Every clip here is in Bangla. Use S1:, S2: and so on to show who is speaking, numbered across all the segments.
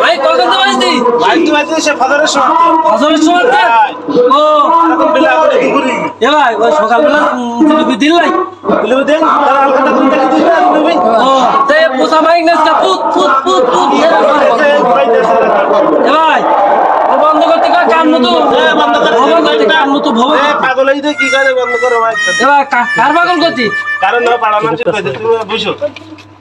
S1: মাইক কখন তো বাজতি
S2: মাইক তো বাজে সে ফাদারের সময়?
S1: হজরের সময়? ও।
S2: এখন বেলা করে ঘুরি।
S1: এ ভাই ওই সকালবেলা দিলবি দিল নাই?
S2: বলে দেন তারা আলকাটা কোন থেকে দিবে তুমি
S1: ও তে পোষা মাইক নাচটা পুত পুত পুত পুত এ ভাই ও বন্ধ করতে কয় কান মতো
S2: বন্ধ করে দে।
S1: ভবন করতে কান
S2: পাগল কি করে বন্ধ করো মাইক
S1: এ ভাই কার পাগল করতি?
S2: কারণ না পাড়া মানুষ কইতে তুমি বুঝো।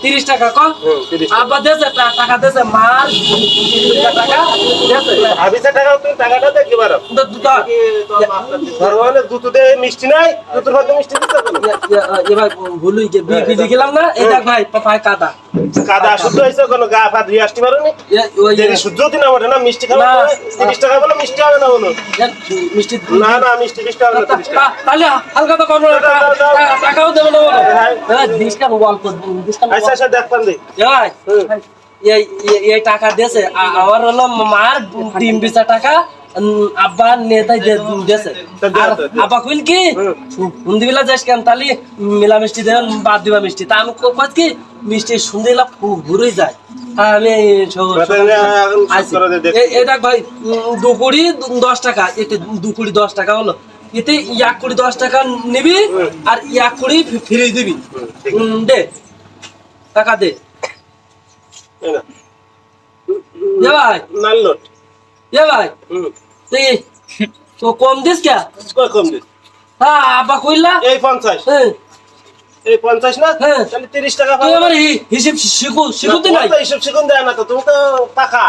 S2: 30 টাকায় মিষ্টি নাই দুধের মধ্যে মিষ্টি
S1: বিয়ে গেলাম না। এটা ভাই পাপায় কাদা।
S2: কাদা শুদ্ধ হয়েছে কোনো গা ফা ধুয়ে আসতে পারো।
S1: ওই
S2: দেরি শুদ্ধ দিন আমার না মিষ্টি খাবে তিরিশ টাকা বলো মিষ্টি হবে না বলো।
S1: মিষ্টি
S2: না না মিষ্টি মিষ্টি হবে না
S1: তাহলে হালকা তো করব টাকাও দেবো না বলো।
S2: হ্যাঁ।
S1: ডিসকাউন্ট অল্প ডিসকাউন্ট
S2: আচ্ছা আচ্ছা দেখ পান দি।
S1: এই টাকা দিয়েছে আমার হলো মার ডিম বিচা টাকা আব্বা নেতাই। আব্বা কইল কি যাস কেন? তালি মিলা মিষ্টি দেন বাদ দিবা মিষ্টি। তা আমি কত কি মিষ্টি সুন্দি বেলা ঘুরে যায়। আমি ভাই দশ টাকা। এতে দু কুড়ি দশ টাকা হলো। এতে এক কুড়ি দশ টাকা নিবি আর এক ফিরে দিবি। দে। টাকা দে। ভাই।
S2: নোট।
S1: এ ভাই তুই তো কম দিস কে?
S2: Com this?
S1: হ্যাঁ আব্বা কইলা।
S2: এই পঞ্চাশ।
S1: হ্যাঁ,
S2: এই পঞ্চাশ না?
S1: হ্যাঁ।
S2: তাহলে তিরিশ টাকা
S1: তুই আমার হিসেব শিখু শিখুতে নাই?
S2: এইসব শিখুন দেয় না তো তুমি তো পাকা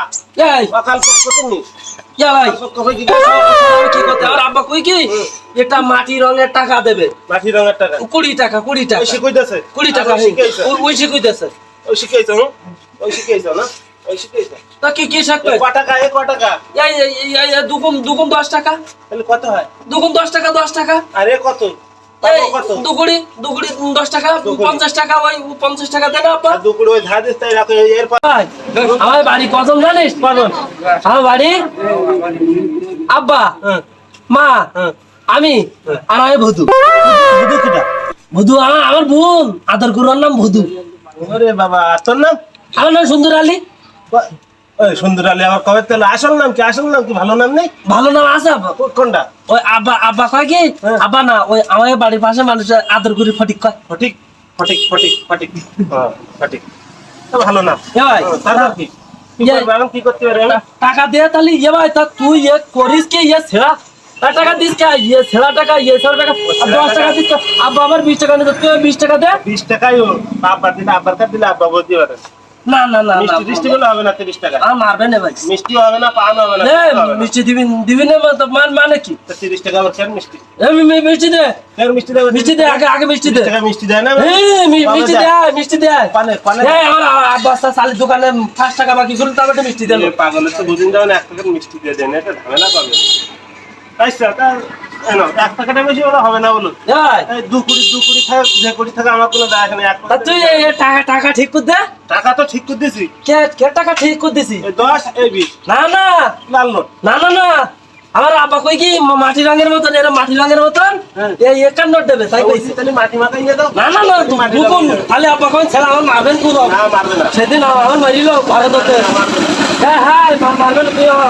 S1: এই।
S2: অকাল পক্ষ তুমি।
S1: মাটি রঙের টাকা দেবে।
S2: মাটি রঙের টাকা।
S1: কুড়ি টাকা কুড়ি টাকা। কুড়ি টাকা
S2: ওই শিখাইছে।
S1: ওই-
S2: শিখাইছে ওই শিখাইছে না?
S1: তা কি কি শিখবে
S2: ক টাকা এ ক টাকা?
S1: এই এই- টাকা।
S2: তাহলে কত হয়?
S1: দুগুণ দশ টাকা দশ টাকা।
S2: আর এ কত?
S1: এই
S2: পাবো কত?
S1: দুকুড়ি দুকুড়ি দশ টাকা
S2: দুকুড়ি।
S1: পঞ্চাশ টাকা ওই পঞ্চাশ টাকা দেন আব্বা
S2: আর ওই ধার দিস তাই রাখো এর পর
S1: আমার বাড়ি কজন জানিস? কজন আমার বাড়ি? আব্বা
S2: হ্যাঁ।
S1: মা
S2: হ্যাঁ।
S1: আমি আর আমি ভদু।
S2: কিটা?
S1: ভদু আমার বোন আদর গুরুর নাম ভদু।
S2: ওরে বাবা তোর নাম?
S1: আমার নাম সুন্দর আলী
S2: ওই সুন্দর আলী আমার কবে তাহলে আসল নাম কি? আসল নাম কি? ভালো নাম নেই?
S1: ভালো নাম আছে আব্বা।
S2: কোনটা?
S1: ওই আব্বা আব্বা কয় কি?
S2: হ্যাঁ।
S1: আব্বা না ওই আমার বাড়ির পাশে মানুষ আদর করে ফটিক কয়।
S2: ফটিক ফটিক ফটিক ফটিক। হ্যাঁ ফটিক। ভালো নাম।
S1: এ ভাই
S2: হ্যাঁ, কি?
S1: ইয়ে- টাকা দে তাহলে ইয়ে ভাই তা তুই ইয়ে করিস কি? ইয়ে ছেড়া। টাকা দিস কে? ইয়ে ছেড়া টাকা ইয়ে ছেড়া টাকা। দশ টাকা দিস? আব্বা আমার বিশ টাকা নিতে তুই বিশ টাকা দে।
S2: বিশ টাকাই আব্বার দিলে আব্বার কাছে দিলে আব্বা বলতে পারে।
S1: না না না না
S2: মিষ্টি টিষ্টি বলে হবে না তিরিশ টাকা?
S1: আর মারবে না ভাই।
S2: মিষ্টি হবে না পান হবে না না।
S1: মিষ্টি দিবি দিবি না তো মান মানে কি?
S2: তো তিরিশ টাকা আবার কেন মিষ্টি।
S1: মিষ্টি দে।
S2: কেন মিষ্টি দেবে
S1: মিষ্টি দে আগে আগে মিষ্টি দে।
S2: টাকা মিষ্টি দেয় না
S1: এ, মিষ্টি। দে মিষ্টি দে
S2: পানে পানে
S1: এ, আমার দোকানে পাঁচ টাকা বাকি করুন তারপরে মিষ্টি দেন।
S2: পাগলের তো এক প্যাকেট মিষ্টি দিয়ে দেন এটা ঝামেলা পাবে আচ্ছা তা এ নাও, এক প্যাকেটের বেশি ওরা হবে না বলুন। দু কুড়ি দু কুড়ি থাকে যে কুড়ি থাকে আমার কোনো এক
S1: তুই টাকা টাকা ঠিক করে দে।
S2: টাকা তো ঠিক করে দিছি।
S1: কে কে টাকা ঠিক করে দিছি?
S2: দশ এই বিশ।
S1: না না।
S2: লাল নোট।
S1: না না না। আমার আব্বা কই কি মাটি রঙের মতন এরা মাটি রঙের মতন?
S2: হ্যাঁ।
S1: একান্ন দেবে তাই কইছি।
S2: তাহলে মাটি মাখাই নিয়ে দাও।
S1: না না না
S2: লাগাই
S1: খালি আব্বা কই ছেলে আমার মারবেন পুরো
S2: না মারবে না।
S1: সেদিন আমার মারিল ঘরে ধরতে। হ্যাঁ হ্যাঁ মারবেন তুই আমার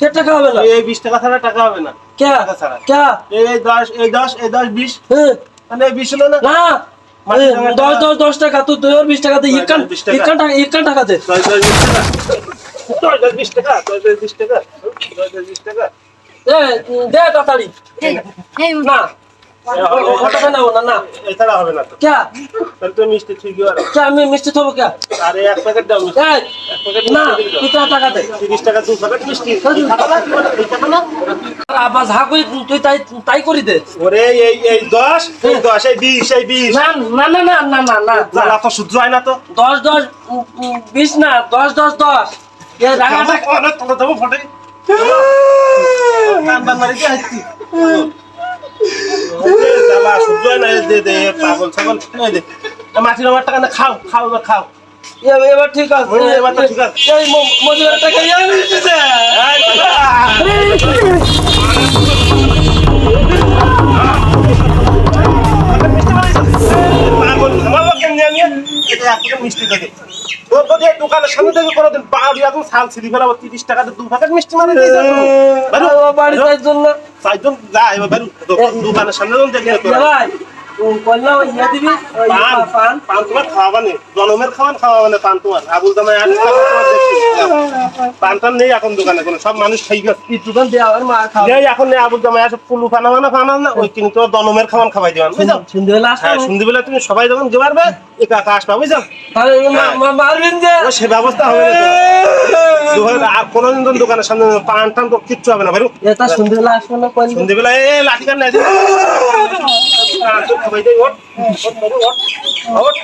S1: কে টাকা হবে না?
S2: এই- এই বিশ টাকা ছাড়া টাকা হবে না।
S1: কে?
S2: টাকা ছাড়া।
S1: কে?
S2: এই এই দশ এই দশ এই দশ বিশ।
S1: হ্যাঁ,
S2: মানে এই বিশ হলো না?
S1: না।
S2: মাটি
S1: দশ দশ দশ টাকা। ওর বিশ টাকা দে। ইকান
S2: টাকা।
S1: ইকান টাকা ইকান টাকা দে।
S2: দশ দশ বিশ টাকা। বিশ টাকা
S1: দে তাড়াতাড়ি।
S3: Hey, hey,
S1: না না না।
S2: এছাড়া হবে না তো।
S1: কে?
S2: তাহলে তুমি মিষ্টি ঠিকই আর
S1: কে আমি মিষ্টি থবো কে?
S2: আরে এক প্যাকেট দাও মিষ্টি। এক প্যাকেট
S1: না তুই টাকা দে।
S2: তিরিশ টাকা দু প্যাকেট মিষ্টি। খাবা না? না?
S1: আর আব্বা যা কই তুই তাই তাই করি দে।
S2: ওরে এই এই দশ এই দশ এই বিশ এই বিশ।
S1: না না না না না না না
S2: জ্বালা তো সহ্য হয় না তো।
S1: দশ দশ উম, উম, বিশ না দশ দশ দশ। এ
S2: তোলা যাব ফটে মারি জ্বালা সহ্য হয় না দে দে পাগল ছাগল দে মাটির আমার টাকা না খাও খাও এবার খাও
S1: এবার ঠিক আছে
S2: এবার তো ঠিক আছে।
S1: এই মজুরের টাকা
S2: এই বাবা! পাগল থামাবো কেমনি আমি? এটা এক মিষ্টি থেকে। যদি এই দোকানের সামনে থেকে কোনোদিন বাড়ি এখন সাল ছিঁড়ি ফেলাবো, 30 টাকাতে দু প্যাকেট মিষ্টি মারে দিয়েছে এখন। বেরো,
S1: আমার বাড়ি
S2: বেরো।
S1: যাই জন্য
S2: চারজন যা, এবার বেরো। দোকানের সামনে যখন দেখলে
S1: এ
S2: তোরা।
S1: ভাই উম, বললাম দিবি ওই
S2: পান,
S1: পান
S2: তোমার খাওয়াবা জনমের খাওয়ান খাওয়াবানে পান তোমার। আবুল জামাই আনিস। পান টান নেই এখন দোকানে কোনো, সব মানুষ খাই।
S1: দোকান মা খাওয়া।
S2: এই এখন নেই আবুল জামাই আসে পুলু ফানা ফানা না, ওই কিন্তু দনমের খাওয়ান খাওয়াই দিবেন, বুঝছ?
S1: সন্ধ্যেবেলা
S2: হ্যাঁ, সন্ধ্যেবেলা তুমি সবাই যখন যে পারবে, একা একা আসবা, বুঝছ?
S1: তাহলে মা- মা- মারবেন যে।
S2: সে ব্যবস্থা হবে দোকানে- আর কোনোদিন তো দোকানের সামনে পান টান তো কিচ্ছু হবে না
S1: এটা সন্ধ্যেবেলা আসব না
S2: সন্ধ্যেবেলা এ লাঠি কান নাই খাওয়াই দেয়, ওঠ, ওঠ, বেরো, ওঠ,